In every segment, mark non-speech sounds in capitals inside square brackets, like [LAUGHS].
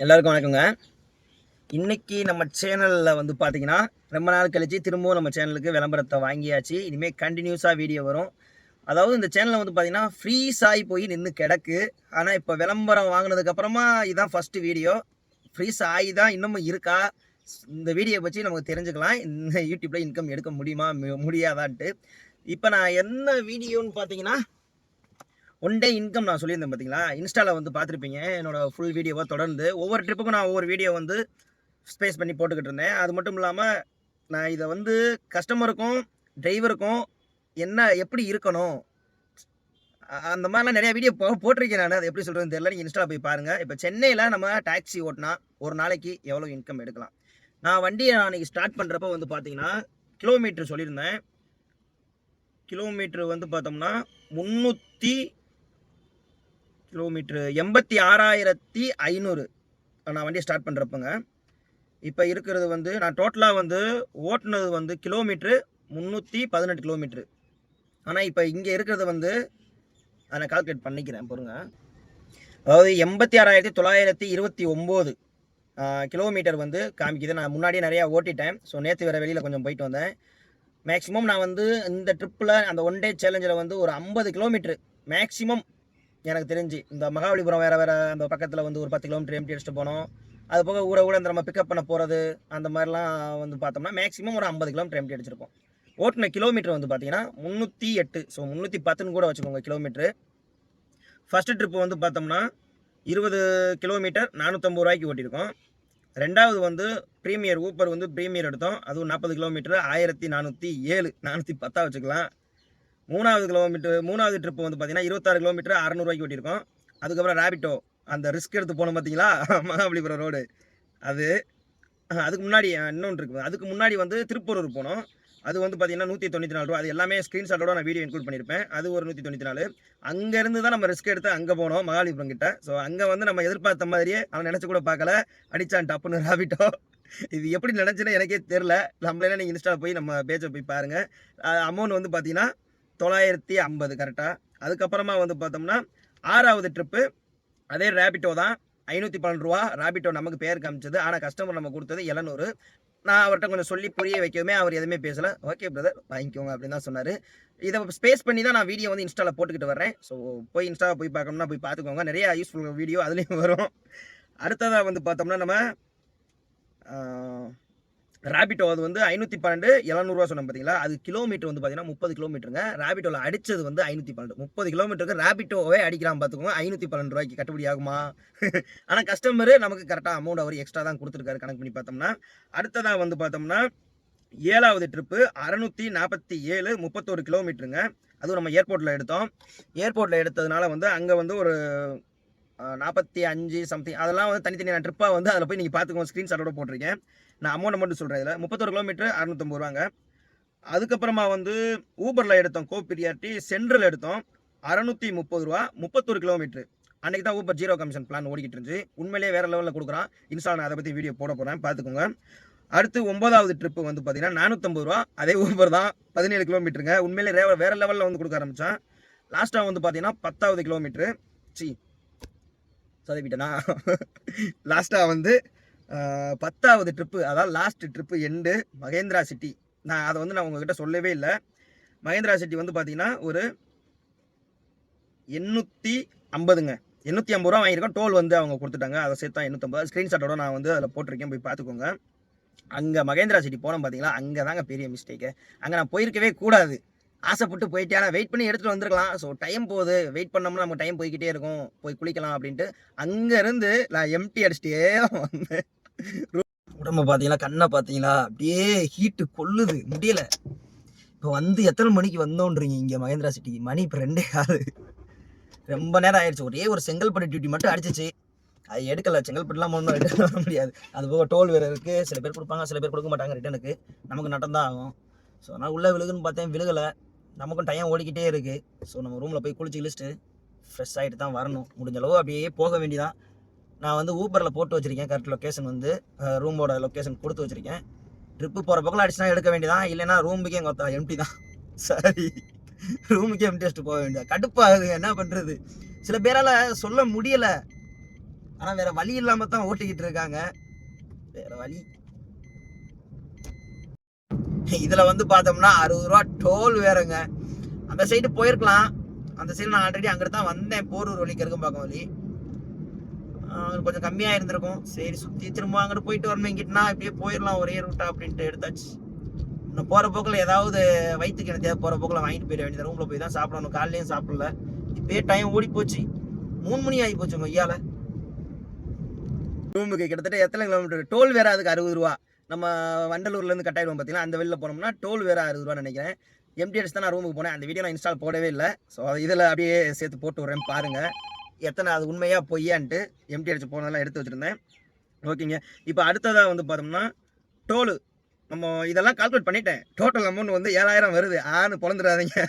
எல்லாருக்கும் வணக்கங்க. இன்னைக்கு நம்ம சேனலில் வந்து பார்த்தீங்கன்னா ரொம்ப நாள் கழிச்சு திரும்பவும் நம்ம சேனலுக்கு விளம்பரத்தை வாங்கியாச்சு. இனிமேல் கண்டினியூஸாக வீடியோ வரும். அதாவது இந்த சேனலில் வந்து பார்த்தீங்கன்னா ஃப்ரீஸ் ஆகி போய் நின்று கிடக்கு. ஆனால் இப்போ விளம்பரம் வாங்கினதுக்கப்புறமா இதுதான் ஃபஸ்ட்டு வீடியோ ஃப்ரீஸ் ஆகி தான் இன்னமும் இருக்கா? இந்த வீடியோ பற்றி நமக்கு தெரிஞ்சுக்கலாம். இந்த யூடியூப்பில் இன்கம் எடுக்க முடியுமா? முடியாதான்ட்டு. இப்போ நான் என்ன வீடியோன்னு பார்த்தீங்கன்னா ஒன் டே இன்கம் நான் சொல்லியிருந்தேன் பார்த்தீங்களா இன்ஸ்டாவில் வந்து பார்த்துருப்பீங்க. என்னோடய ஃபுல் வீடியோவாக தொடர்ந்து. ஒவ்வொரு ட்ரிப்புக்கும் நான் ஒவ்வொரு வீடியோ வந்து ஸ்பேஸ் பண்ணி போட்டுக்கிட்டு இருந்தேன். அது மட்டும் இல்லாமல் நான் இதை வந்து கஸ்டமருக்கும் டிரைவருக்கும் என்ன எப்படி இருக்கணும்? அந்த மாதிரிலாம் நிறைய வீடியோ போ போட்டிருக்கேன் நான். அது எப்படி சொல்கிறதுன்னு தெரியல. நீங்கள் இன்ஸ்டாவில் போய் பாருங்கள் இப்போ சென்னையில் நம்ம டாக்ஸி ஓட்டினா ஒரு நாளைக்கு எவ்வளோ இன்கம் எடுக்கலாம்? நான் வண்டியை நான் அன்றைக்கி ஸ்டார்ட் பண்ணுறப்ப வந்து பார்த்தீங்கன்னா கிலோமீட்டர் சொல்லியிருந்தேன். கிலோமீட்டர் வந்து பார்த்தோம்னா முந்நூற்றி கிலோமீட்ரு எண்பத்தி ஆறாயிரத்தி ஐநூறு. நான் வண்டியை ஸ்டார்ட் பண்ணுறப்பங்க இப்போ இருக்கிறது வந்து நான் டோட்டலாக வந்து ஓட்டுனது வந்து கிலோமீட்ரு முந்நூற்றி பதினெட்டு கிலோமீட்ரு. ஆனால் இப்போ இங்கே இருக்கிறது வந்து அதை நான் கால்குலேட் பண்ணிக்கிறேன் பொறுங்க. அதாவது எண்பத்தி ஆறாயிரத்தி தொள்ளாயிரத்தி இருபத்தி ஒம்பது கிலோமீட்டர் வந்து காமிக்குது. நான் முன்னாடியே நிறையா ஓட்டிட்டேன். ஸோ நேற்று வேறு வெளியில் கொஞ்சம் போயிட்டு வந்தேன். மேக்ஸிமம் நான் வந்து இந்த ட்ரிப்பில் அந்த ஒன் டே சேலஞ்சில் வந்து ஒரு ஐம்பது கிலோமீட்ரு. மேக்ஸிமம் எனக்கு தெரிஞ்சு. இந்த மகாபலிபுரம் வேறு வேறு அந்த பக்கத்தில் வந்து ஒரு பத்து கிலோமீட்டர் எம்டி அடிச்சுட்டு போனோம். அது போக ஊரை ஊட இந்த நம்ம பிக்கப் பண்ண போகிறது அந்த மாதிரிலாம் வந்து பார்த்தோம்னா மேக்ஸிமம் ஒரு ஐம்பது கிலோமீட்டர் எம்டி அடிச்சிருப்போம். ஓட்டின கிலோமீட்டர் வந்து பார்த்தீங்கன்னா முந்நூற்றி எட்டு ஸோ முந்நூற்றி பத்துன்னு கூட வச்சுக்கோங்க கிலோமீட்ரு ஃபஸ்ட்டு ட்ரிப்பு வந்து பார்த்தோம்னா இருபது கிலோமீட்டர் நானூற்றம்பது ரூபாய்க்கு ஓட்டியிருக்கோம். ரெண்டாவது வந்து ப்ரீமியர் ஊப்பர் வந்து ப்ரீமியர் எடுத்தோம். அதுவும் நாற்பது கிலோமீட்டர் ஆயிரத்தி நானூற்றி ஏழு நானூற்றி பத்தாக வச்சுக்கலாம். மூணாவது கிலோமீட்டர் மூணாவது ட்ரிப் வந்து பார்த்தீங்கன்னா இருபத்தாறு கிலோமீட்டர் அறநூறுவாய்க்கு ஓட்டியிருக்கோம். அதுக்கப்புறம் ரேபிட்டோ அந்த ரிஸ்க் எடுத்து போனோம் பார்த்தீங்களா [LAUGHS] மகாபலிபுரம் ரோடு அது அதுக்கு முன்னாடி இன்னொன்று இருக்குது அதுக்கு முன்னாடி வந்து திருப்பூரூர் போனோம். அது வந்து பார்த்தீங்கன்னா நூற்றி தொண்ணூற்றி நாலு ரூபா. அது எல்லாமே ஸ்க்ரீன்ஷாட்டோட நான் வீடியோ இன்க்ளூட் பண்ணியிருப்பேன். அது ஒரு நூற்றி தொண்ணூற்றி நாலு அங்கேருந்து தான் நம்ம ரிஸ்க் எடுத்து அங்கே போனோம் மகாபலிபுரம் கிட்ட. ஸோ அங்கே வந்து நம்ம எதிர்பார்த்த மாதிரியே அவன் நினச்சி கூட பார்க்கல. அடிச்சான் டப்புன்னு ராபிட்டோ இது எப்படி நினச்சுன்னு எனக்கே தெரில நம்மளே நீங்கள் இன்ஸ்டாவில் போய் நம்ம பேஜை போய் பாருங்கள் அமௌண்ட் வந்து பார்த்தீங்கன்னா தொள்ளாயிரத்தி ஐம்பது கரெக்டாக அதுக்கப்புறமா வந்து பார்த்தோம்னா ஆறாவது ட்ரிப்பு அதே ரேபிட்டோ தான். ஐநூற்றி பன்னெண்டு ரூபா ரேபிட்டோ நமக்கு பேர் காமிச்சது. ஆனால் கஸ்டமர் நம்ம கொடுத்தது எழுநூறு. நான் அவர்கிட்ட கொஞ்சம் சொல்லி புரிய வைக்கவுமே அவர் எதுவுமே பேசலை. ஓகே பிரதர் வாங்கிக்கோங்க அப்படின்னு தான் சொன்னார். இதை ஸ்பேஸ் பண்ணி தான் நான் வீடியோ வந்து இன்ஸ்டாவில் போட்டுக்கிட்டு வரேன் ஸோ போய் இன்ஸ்டாவில் போய் பார்க்கணும்னா போய் பார்த்துக்கோங்க. நிறையா யூஸ்ஃபுல் வீடியோ அதுலேயும் வரும். அடுத்ததாக வந்து பார்த்தோம்னா நம்ம ரேபிட்டோ அது வந்து ஐநூற்றி பன்னெண்டு எழுநூறுவா சொன்னோம் பார்த்தீங்களா அது கிலோமீட்டர் வந்து பார்த்தீங்கன்னா முப்பது கிலோமீட்டருங்க ரேபிட்டோவில் அடிச்சது வந்து ஐநூற்றி பன்னெண்டு. முப்பது கிலோமீட்டருக்கு ரேபிட்டோவே அடிக்கிறான் பார்த்துக்கோங்க ஐநூற்றி பன்னெண்டு ரூபாய்க்கு கட்டுப்படி ஆகுமா? [LAUGHS] ஆனால் கஸ்டமர் நமக்கு கரெக்டாக அமௌண்ட் அவர் எக்ஸ்ட்ரா தான் கொடுத்துருக்காரு கணக்கு பண்ணி பார்த்தோம்னா. அடுத்ததாக வந்து பார்த்தோம்னா ஏழாவது ட்ரிப்பு அறநூற்றி நாற்பத்தி ஏழு முப்பத்தோரு கிலோமீட்டருங்க அதுவும் நம்ம ஏர்போர்ட்டில் எடுத்தோம். ஏர்போர்ட்டில் எடுத்ததுனால வந்து அங்கே வந்து ஒரு நாற்பத்தி அஞ்சு சம்திங் அதெல்லாம் வந்து தனித்தனியான ட்ரிப்பாக வந்து அதில் போய் நீங்கள் பார்த்துக்கோங்க. ஸ்க்ரீன்ஷாட்டோட போட்டிருக்கேன். நான் அமௌண்ட் மட்டும் சொல்கிறேன் இதில். முப்பத்தொரு கிலோமீட்டர் அறுநூத்தம்பது ரூபாங்க. அதுக்கப்புறமா வந்து ஊபரில் எடுத்தோம். கோ சென்ட்ரல் எடுத்தோம். அறநூற்றி முப்பது ரூபா முப்பத்தொரு கிலோமீட்டர் அன்றைக்கி தான் ஊபர் ஜீரோ கமிஷன் பிளான் ஓடிக்கிட்டு இருந்துச்சு. உண்மையிலேயே வேறு லெவலில் கொடுக்குறான். இன்ஸ்டா நான் அதை பற்றி வீடியோ போட போகிறேன் பார்த்துக்கோங்க. அடுத்து ஒன்பதாவது ட்ரிப்பு வந்து பார்த்தீங்கன்னா நானூற்றம்பது ரூபா. அதே ஊபர் தான் பதினேழு கிலோமீட்டருங்க உண்மையிலே வேறு லெவலில் வந்து கொடுக்க ஆரம்பித்தான் லாஸ்ட்டாக வந்து பார்த்தீங்கன்னா பத்தாவது கிலோமீட்ரு சி சொதப்பிட்டேனா? [LAUGHS] லாஸ்ட்டாக வந்து பத்தாவது ட்ரிப்பு அதாவது last trip end Mahindra City நான் அதை வந்து நான் உங்ககிட்ட சொல்லவே இல்லை. மகேந்திரா சிட்டி வந்து பார்த்தீங்கன்னா ஒரு எண்ணூற்றி ஐம்பதுங்க. எண்ணூற்றி ஐம்பது ரூபா வாங்கியிருக்கோம். டோல் வந்து அவங்க கொடுத்துட்டாங்க. அதை சேர்த்தா எண்ணூற்றம்பது ஸ்க்ரீன்ஷாட்டோட நான் வந்து அதில் போட்டிருக்கேன். போய் பார்த்துக்கோங்க அங்கே மகேந்திரா சிட்டி போனோம் பார்த்தீங்களா அங்கே தாங்க பெரிய மிஸ்டேக்கு அங்கே நான் போயிருக்கவே கூடாது. ஆசைப்பட்டு போயிட்டே ஆனால் வெயிட் பண்ணி எடுத்துகிட்டு வந்திருக்கலாம். ஸோ டைம் போகுது. வெயிட் பண்ணோம்னா நமக்கு டைம் போய்கிட்டே இருக்கும். போய் குளிக்கலாம் அப்படின்ட்டு. அங்கேருந்து நான் எம்டி அடிச்சிட்டே வந்தேன். உடம்ப பார்த்தீங்களா? கண்ணை பார்த்தீங்களா? அப்படியே ஹீட்டு கொல்லுது முடியல. இப்போ வந்து எத்தனை மணிக்கு வந்தோன்றீங்க இங்கே மகேந்திரா சிட்டி மணி இப்போ ரெண்டே காலு ரொம்ப நேரம் ஆயிடுச்சு. ஒரே ஒரு செங்கல்பட்டு டியூட்டி மட்டும் அடிச்சிச்சு. அது எடுக்கல. செங்கல்பட்டுலாம் ஒன்றும் ரிட்டர்ன் வர [LAUGHS] முடியாது. அது போக டோல் வேறு இருக்குது சில பேர் கொடுப்பாங்க சில பேர் கொடுக்க மாட்டாங்க ரிட்டனுக்கு நமக்கு நட்டம் தான் ஆகும். ஸோ ஆனால் உள்ளே விழுகுன்னு பார்த்தேன். விழுகலை. நமக்கும் டைம் ஓடிக்கிட்டே இருக்குது ஸோ நம்ம ரூமில் போய் குளிச்சு கிழிச்சிட்டு ஃப்ரெஷ் ஆகிட்டு தான் வரணும். முடிஞ்ச அளவு அப்படியே போக வேண்டியதான் நான் வந்து ஊபரில் போட்டு வச்சுருக்கேன். கரெக்ட் லொக்கேஷன் வந்து ரூமோட லொக்கேஷன் கொடுத்து வச்சுருக்கேன். ட்ரிப்பு போகிற பக்கம் அடிச்சுனா எடுக்க வேண்டியதான் இல்லைன்னா ரூமுக்கே எங்கள் எம்டி தான். [LAUGHS] சரி. ரூமுக்கே எம்டி வச்சுட்டு போக வேண்டியதா? கடுப்பாகுது. என்ன பண்ணுறது சில பேரால் சொல்ல முடியலை. ஆனால் வேறு வழி இல்லாமல் தான் ஓட்டிக்கிட்டு இருக்காங்க. வேறு வழி இதில் வந்து பார்த்தோம்னா அறுபது ரூபா டோல் வேறுங்க. அந்த சைடு போயிருக்கலாம். அந்த சைடு நான் ஆல்ரெடி அங்கே தான் வந்தேன். போரூர் வழி பார்க்க வழி. கொஞ்சம் கம்மியாக இருந்திருக்கும். சரி சுற்றி திரும்ப அங்கிட்டு போயிட்டு வரணும். இங்கிட்டுனா இப்படியே போயிடலாம் ஒரே ரூட்டா அப்படின்ட்டு எடுத்தாச்சு. இன்னும் போகிற போக்கில் ஏதாவது வயிற்றுக்கு எனக்கு தேவை போகிற போக்கில் வாங்கிட்டு போயிட வேண்டியது. ரூமில் போய் தான் சாப்பிடணும். காலையிலையும் சாப்பிடல. இப்பயே டைம் ஓடி போச்சு. மூணு மணி ஆகி போச்சுங்க ஐயால ரூமுக்கு கிட்டத்தட்ட எத்தனை கிலோமீட்டர் டோல் வேற அதுக்கு அறுபது ரூபா. நம்ம வண்டலூர்லேருந்து கட்டாயிடுவோம் பார்த்தீங்கன்னா அந்த வெளியில் போனோம்னா டோல் வேறு அறுபது ரூபான்னு நினைக்கிறேன் எம்டிஎஸ் தான் நான் ரூமுக்கு போனேன். அந்த வீடியோ நான் இன்ஸ்டால் போடவே இல்லை. ஸோ இதில் அப்படியே சேர்த்து போட்டு விட்றேன் பாருங்கள் எத்தனை அது உண்மையாக பொய்யான்ட்டு எம்டிஎஸ் போனதெல்லாம் எடுத்து வச்சுருந்தேன். ஓகேங்க இப்போ அடுத்ததாக வந்து பார்த்தோம்னா டோலு. நம்ம இதெல்லாம் கால்குலேட் பண்ணிட்டேன். டோட்டல் அமௌண்ட் வந்து ஏழாயிரம் வருது. ஆன்னு பிறந்துடாதீங்க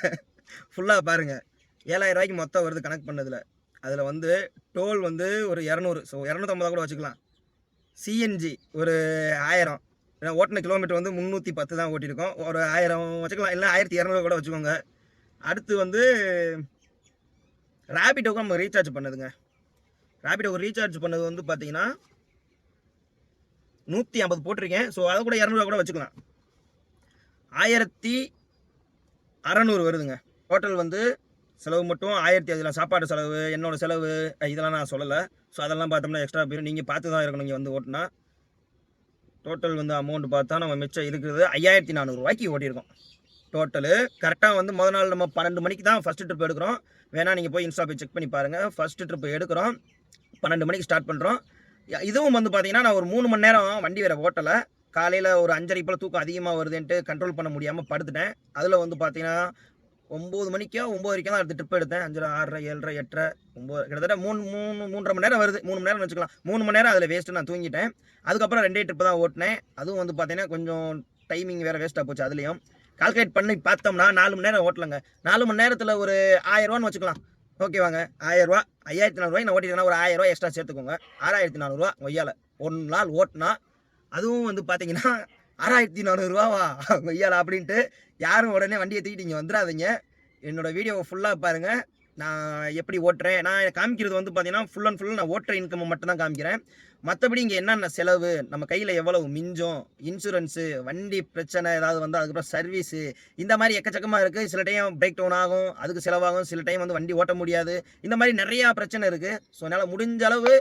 ஃபுல்லாக பாருங்கள் ஏழாயிரம் ரூபாய்க்கு மொத்தம் வருது கணக்கு பண்ணதில். அதில் வந்து டோல் வந்து ஒரு இரநூறு. ஸோ இரநூத்தம்பதா கூட வச்சுக்கலாம். சிஎன்ஜி ஒரு ஆயிரம். ஏன்னா ஓட்டின கிலோமீட்டர் வந்து முந்நூற்றி பத்து தான் ஓட்டியிருக்கோம். ஒரு ஆயிரம் வச்சுக்கலாம். இல்லை ஆயிரத்தி இரநூறு கூட வச்சுக்கோங்க. அடுத்து வந்து ரேபிடோக்கு நம்ம ரீசார்ஜ் பண்ணதுங்க. ரேபிடோக்கு ரீசார்ஜ் பண்ணது வந்து பார்த்தீங்கன்னா நூற்றி ஐம்பது போட்டிருக்கேன். ஸோ அதை கூட இரநூறுவா கூட வச்சுக்கலாம். ஆயிரத்தி அறநூறு வருதுங்க. டோட்டல் வந்து செலவு மட்டும் ஆயிரத்தி அதில் சாப்பாடு செலவு என்னோட செலவு இதெல்லாம் நான் சொல்லலை. ஸோ அதெல்லாம் பார்த்தோம்னா எக்ஸ்ட்ரா போயிடும் நீங்கள் பார்த்து தான் இருக்கணும் இங்கே வந்து ஓட்டினா. டோட்டல் வந்து அமௌண்ட் பார்த்தா நம்ம மிச்சம் இருக்கிறது ஐயாயிரத்தி நானூறுரூவாய்க்கு ஓட்டியிருக்கோம் டோட்டலு கரெக்டாக வந்து முதல் நாள் நம்ம பன்னெண்டு மணிக்கு தான் ஃபஸ்ட்டு ட்ரிப் எடுக்கிறோம். வேணால் நீங்கள் போய் இன்ஸ்டா போய் செக் பண்ணி பாருங்கள் ஃபஸ்ட்டு ட்ரிப் எடுக்கிறோம். பன்னெண்டு மணிக்கு ஸ்டார்ட் பண்ணுறோம் இதுவும் வந்து பார்த்தீங்கன்னா நான் ஒரு மூணு மணி நேரம் வண்டி வேறு ஓட்டலை. காலையில் ஒரு அஞ்சரை போல் தூக்கம் அதிகமாக வருதுன்ட்டு கண்ட்ரோல் பண்ண முடியாமல் படுத்துட்டேன். அதில் வந்து பார்த்தீங்கன்னா ஒம்பது மணிக்கோ ஒம்பது வரைக்கும் தான் அடுத்த ட்ரிப் எடுத்தேன். அஞ்சு ஆறரை ஏழரை எட்டரை ஒம்பது கிட்டத்தட்ட மூணு மூணு மூன்றரை மணி நேரம் வருது. மூணு மணி நேரம் வச்சுக்கலாம். மூணு மணி நேரம் அதில் வேஸ்ட்டு நான் தூங்கிட்டேன். அதுக்கப்புறம் ரெண்டே ட்ரிப்பு தான் ஓட்டினேன். அதுவும் வந்து பார்த்தீங்கன்னா கொஞ்சம் டைமிங் வேறு வேஸ்ட்டாக போச்சு அதுலேயும். கால்குலேட் பண்ணி பார்த்தோம்னா நாலு மணி நேரம் ஓட்டலங்க. நாலு மணி நேரத்தில் ஒரு ஆயிரரூவான்னு வச்சுக்கலாம். ஓகேவாங்க ஆயிரரூவா ஐயாயிரத்தி நானூறுவாய் நான் ஓட்டிட்டேன்னா ஒரு ஆயிரரூவா எக்ஸ்ட்ரா சேர்த்துக்கோங்க. ஆறாயிரத்தி நானூறுரூவா ஒய்யால. ஒரு நாள் ஓட்டினா அதுவும் வந்து பார்த்தீங்கன்னா ஆறாயிரத்தி நானூறுரூவாவா கொய்யால [LAUGHS] அப்படின்ட்டு யாரும் உடனே வண்டியை தூக்கிட்டு இங்கே வந்துடாதீங்க என்னோட வீடியோவை ஃபுல்லாக பாருங்கள் நான் எப்படி ஓட்டுறேன்? நான் காமிக்கிறது வந்து பார்த்தீங்கன்னா ஃபுல் அண்ட் ஃபுல் நான் ஓட்டுற இன்கம் மட்டும்தான் காமிக்கிறேன். மற்றபடி இங்கே என்னென்ன செலவு? நம்ம கையில் எவ்வளவு? மிஞ்சம் இன்சூரன்ஸு வண்டி பிரச்சனை ஏதாவது வந்து அதுக்கப்புறம் சர்வீஸு இந்த மாதிரி எக்கச்சக்கமாக இருக்குது சில டைம் பிரேக் டவுன் ஆகும் அதுக்கு செலவாகும். சில டைம் வந்து வண்டி ஓட்ட முடியாது. இந்த மாதிரி நிறையா பிரச்சனை இருக்குது ஸோ என்னால் முடிஞ்ச அளவு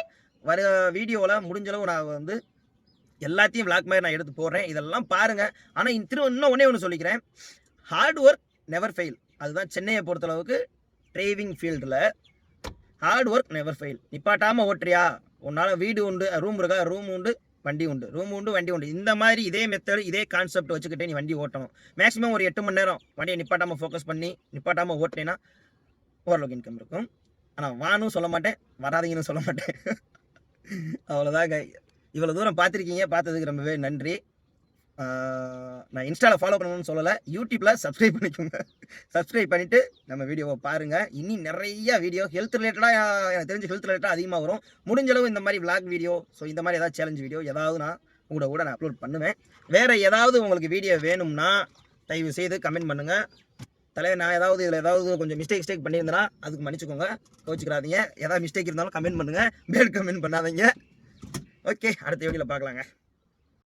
வர வீடியோவில் முடிஞ்சளவு நான் வந்து எல்லாத்தையும் விளாக் மாதிரி நான் எடுத்து போடுறேன். இதெல்லாம் பாருங்கள் ஆனால் திரும்ப இன்னும் ஒன்றே ஒன்று சொல்லிக்கிறேன். ஹார்ட் ஒர்க் நெவர் ஃபெயில் அதுதான் சென்னையை பொறுத்தளவுக்கு டிரைவிங் ஃபீல்டில் ஹார்ட் ஒர்க் நெவர் ஃபெயில் நிப்பாட்டாமல் ஓட்டுறியா? உன்னால் வீடு உண்டு ரூம் இருக்கா? ரூம் உண்டு வண்டி உண்டு. ரூம் உண்டு வண்டி உண்டு. இந்த மாதிரி இதே மெத்தட் இதே கான்செப்ட் வச்சுக்கிட்டே நீ வண்டி ஓட்டணும். மேக்ஸிமம் ஒரு எட்டு மணி நேரம் வண்டியை நிப்பாட்டாமல் ஃபோக்கஸ் பண்ணி நிப்பாட்டாமல் ஓட்டினேன்னா ஓரளவுக்கு இன்கம் இருக்கும். ஆனால் வானும் சொல்ல மாட்டேன் வராதீங்கன்னு சொல்ல மாட்டேன். அவ்வளோதாங்க இவ்வளோ தூரம் பார்த்துருக்கீங்க பார்த்ததுக்கு ரொம்பவே நன்றி. நான் இன்ஸ்டாவில் ஃபாலோ பண்ணணும்னு சொல்லலை யூடியூப்பில் சப்ஸ்கிரைப் பண்ணிக்கோங்க. சப்ஸ்கிரைப் பண்ணிவிட்டு நம்ம வீடியோவை பாருங்கள் இனி நிறைய வீடியோ ஹெல்த் ரிலேட்டடாக எனக்கு தெரிஞ்சு ஹெல்த் ரிலேட்டடாக அதிகமாக வரும். முடிஞ்சளவு இந்த மாதிரி விளாக் வீடியோ ஸோ இந்த மாதிரி ஏதாவது சேலஞ்ச் வீடியோ ஏதாவது நான் கூட கூட நான் அப்லோட் பண்ணுவேன். வேறு ஏதாவது உங்களுக்கு வீடியோ வேணும்னா தயவு செய்து கமெண்ட் பண்ணுங்கள் தலைவர் நான் ஏதாவது இதில் ஏதாவது கொஞ்சம் மிஸ்டேக் மிஸ்டேக் பண்ணியிருந்தேன்னா அதுக்கு மன்னிச்சுக்கோங்க. கோச்சிக்கிறாதீங்க ஏதாவது மிஸ்டேக் இருந்தாலும் கமெண்ட் பண்ணுங்கள் மேல் கமெண்ட் பண்ணாதீங்க. ஓகே அடுத்த வீடியோவில் பார்க்கலாங்க.